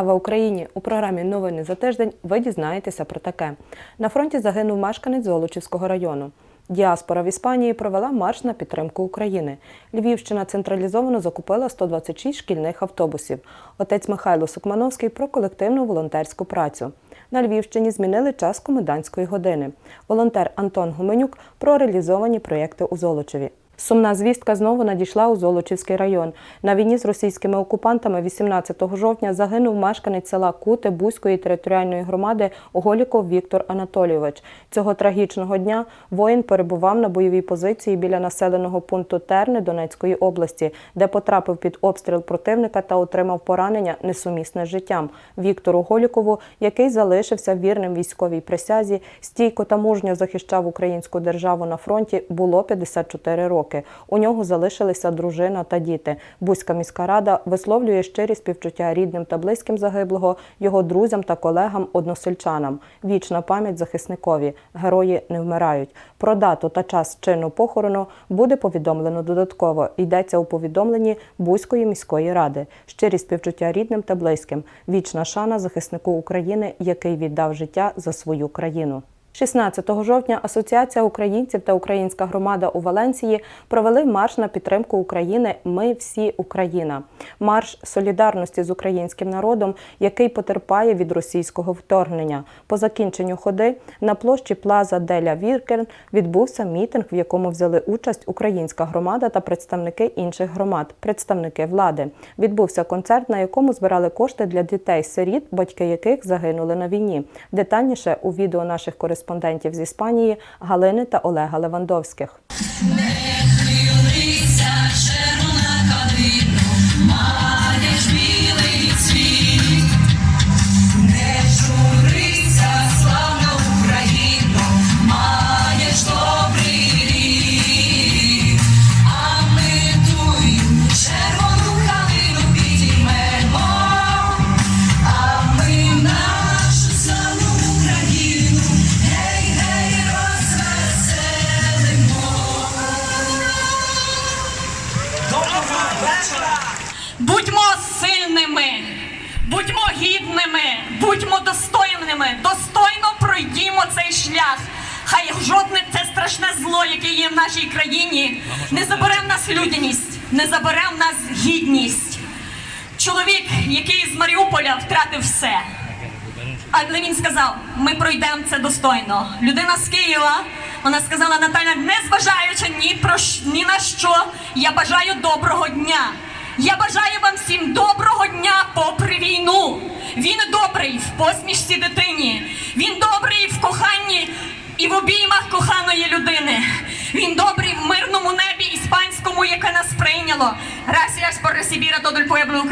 Слава Україні! У програмі Новини за тиждень ви дізнаєтеся про таке. На фронті загинув мешканець Золочівського району. Діаспора в Іспанії провела марш на підтримку України. Львівщина централізовано закупила 126 шкільних автобусів. Отець Михайло Сукмановський про колективну волонтерську працю. На Львівщині змінили час комендантської години. Волонтер Антон Гуменюк про реалізовані проєкти у Золочеві. Сумна звістка знову надійшла у Золочівський район. На війні з російськими окупантами 18 жовтня загинув мешканець села Кути Бузької територіальної громади Голіков Віктор Анатолійович. Цього трагічного дня воїн перебував на бойовій позиції біля населеного пункту Терни Донецької області, де потрапив під обстріл противника та отримав поранення несумісне з життям. Віктору Голікову, який залишився вірним військовій присязі, стійко та мужньо захищав українську державу на фронті, було 54 роки. У нього залишилися дружина та діти. Бузька міська рада висловлює щирі співчуття рідним та близьким загиблого, його друзям та колегам односельчанам. Вічна пам'ять захисникові. Герої не вмирають. Про дату та час чину похорону буде повідомлено додатково. Йдеться у повідомленні Бузької міської ради. Щирі співчуття рідним та близьким. Вічна шана захиснику України, який віддав життя за свою країну. 16 жовтня Асоціація українців та українська громада у Валенції провели марш на підтримку України Ми всі Україна. Марш солідарності з українським народом, який потерпає від російського вторгнення. По закінченню ходи на площі Плаза Деля Віркен відбувся мітинг, в якому взяли участь українська громада та представники інших громад, представники влади. Відбувся концерт, на якому збирали кошти для дітей-сиріт, батьки яких загинули на війні. Детальніше у відео наших кореспондентів з Іспанії Галини та Олега Левандовських. Хилиться сильними, будьмо гідними, будьмо достойними, достойно пройдімо цей шлях. Хай жодне це страшне зло, яке є в нашій країні, не забере в нас людяність, не забере в нас гідність. Чоловік, який з Маріуполя втратив все. Але він сказав: ми пройдемо це достойно. Людина з Києва, вона сказала Наталя, не зважаючи ні про ні на що, я бажаю доброго дня. Я бажаю вам всім доброго дня попри війну. Він добрий в посмішці дитині. Він добрий в коханні і в обіймах коханої людини. Він добрий в мирному небі іспанському, яке нас прийняло. Gracias por recibir a todo el pueblo.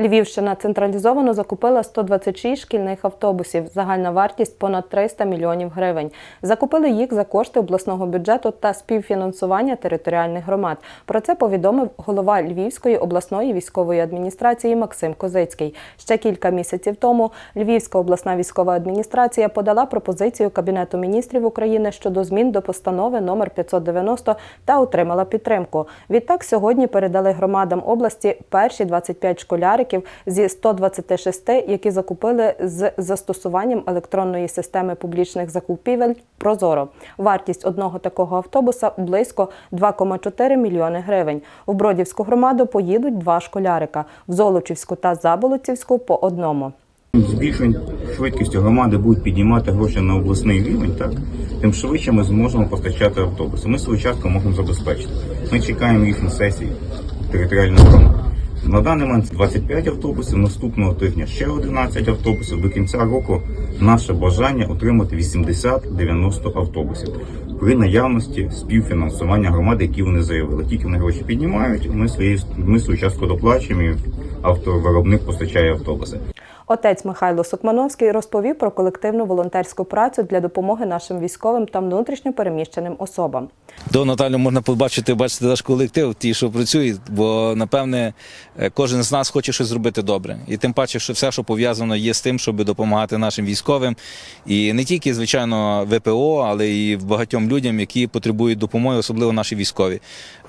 Львівщина централізовано закупила 126 шкільних автобусів. Загальна вартість понад 300 мільйонів гривень. Закупили їх за кошти обласного бюджету та співфінансування територіальних громад. Про це повідомив голова Львівської обласної військової адміністрації Максим Козицький. Ще кілька місяців тому Львівська обласна військова адміністрація подала пропозицію Кабінету міністрів України щодо змін до постанови номер 590 та отримала підтримку. Відтак сьогодні передали громадам області перші 25 школяриків зі 126, які закупили з застосуванням електронної системи публічних закупівель Прозоро. Вартість одного такого автобуса близько 2,4 мільйони гривень. У Бродівську громаду поїдуть два школярика, в Золочівську та Заболоцівську по одному. збільшень швидкістю громади будуть піднімати гроші на обласний рівень, так тим швидше ми зможемо постачати автобуси. Ми свою частку можемо забезпечити. Ми чекаємо їх на сесії територіальної громади. На даний момент 25 автобусів, наступного тижня ще 11 автобусів. До кінця року наше бажання отримати 80-90 автобусів при наявності співфінансування громади, які вони заявили. Тільки вони гроші піднімають, ми свої ми свою частку доплачуємо. і Автовиробник постачає автобуси. Отець Михайло Сокмановський розповів про колективну волонтерську працю для допомоги нашим військовим та внутрішньо переміщеним особам. До Наталю можна побачити, бачити наш колектив, ті, що працюють, бо напевне е, кожен з нас хоче щось зробити добре. І тим паче, що все, що пов'язано є з тим, щоб допомагати нашим військовим. І не тільки, звичайно, ВПО, але і багатьом людям, які потребують допомоги, особливо наші військові.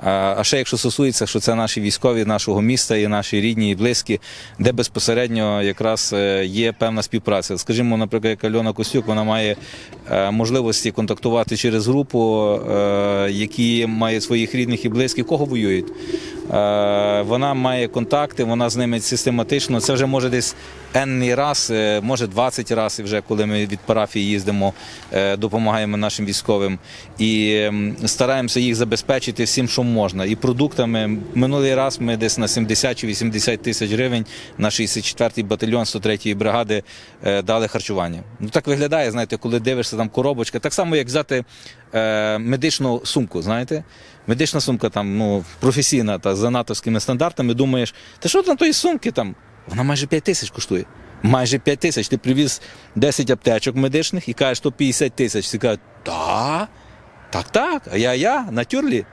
А а ще якщо стосується, що це наші військові нашого міста і наші рідні і близькі, де безпосередньо якраз е, є певна співпраця. Скажімо, наприклад, як Альона Костюк, вона має е, можливості контактувати через групу, е, які мають своїх рідних і близьких, кого воюють. Е, Вона має контакти, вона з ними систематично. Це вже може десь енний раз, е, може 20 разів, вже коли ми від парафії їздимо, е, допомагаємо нашим військовим і ем, стараємося їх забезпечити всім, що можна. І продуктами. Минулий раз ми десь на 70 чи 80 тисяч гривень на 64-й батальйон 103-ї бригади дали харчування. Ну так виглядає, знаєте, коли дивишся там коробочка. Так само, як взяти е, медичну сумку, знаєте. Медична сумка там ну професійна та за натовськими стандартами. Думаєш, та що там тої сумки там? Вона майже 5 тисяч коштує. Майже 5 тисяч. Ти привіз 10 аптечок медичних і кажеш, то 50 тисяч. Ти кажеш, так, так, так, а я, я, на тюрлі.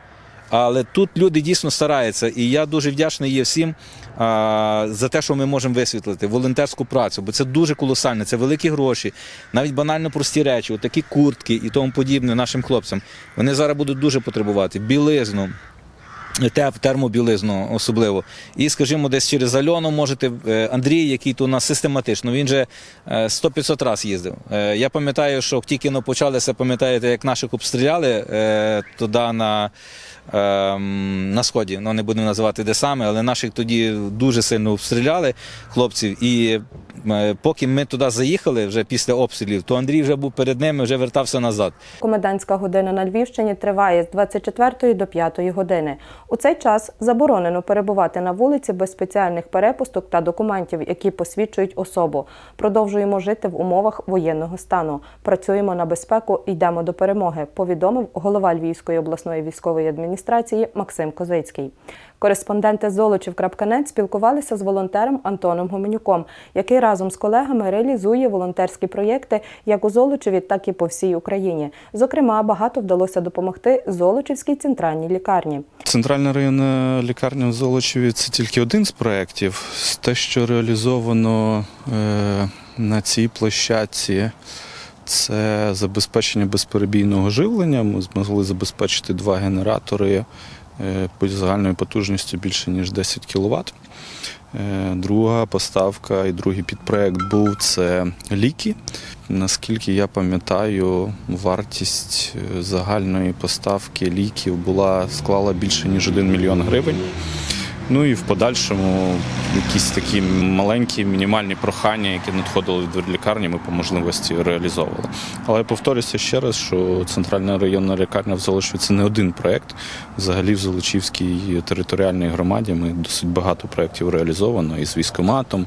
Але тут люди дійсно стараються, і я дуже вдячний є всім а, за те, що ми можемо висвітлити волонтерську працю, бо це дуже колосально, це великі гроші, навіть банально прості речі, от такі куртки і тому подібне нашим хлопцям. Вони зараз будуть дуже потребувати білизну. Термобілизну особливо. І, скажімо, десь через Альону можете е, Андрій, який тут у нас систематично, він же е, 100-500 разів їздив. Е, Я пам'ятаю, що тільки почалися, пам'ятаєте, як наших обстріляли е, туди на, на сході. Ну, не будемо називати де саме, але наших тоді дуже сильно обстріляли хлопців. І е, поки ми туди заїхали вже після обстрілів, то Андрій вже був перед ними, вже вертався назад. Комендантська година на Львівщині триває з 24 до 5 години. У цей час заборонено перебувати на вулиці без спеціальних перепусток та документів, які посвідчують особу. Продовжуємо жити в умовах воєнного стану. Працюємо на безпеку, йдемо до перемоги. Повідомив голова Львівської обласної військової адміністрації Максим Козицький. Кореспонденти Золочів.нет спілкувалися з волонтером Антоном Гоменюком, який разом з колегами реалізує волонтерські проєкти як у Золочеві, так і по всій Україні. Зокрема, багато вдалося допомогти Золочівській центральній лікарні. Центральна районна лікарня в Золочеві це тільки один з проєктів. Те, що реалізовано е, на цій площадці, це забезпечення безперебійного живлення. Ми змогли забезпечити два генератори е, загальною потужністю більше ніж 10 кВт. Е, Друга поставка і другий підпроект був це ліки. Наскільки я пам'ятаю, вартість е, загальної поставки ліків була склала більше ніж 1 мільйон гривень. Ну і в подальшому якісь такі маленькі мінімальні прохання, які надходили від лікарні, ми по можливості реалізовували. Але я повторюся ще раз, що центральна районна лікарня в Золочеві це не один проект. Взагалі в Золочівській територіальній громаді ми досить багато проєктів реалізовано із військоматом,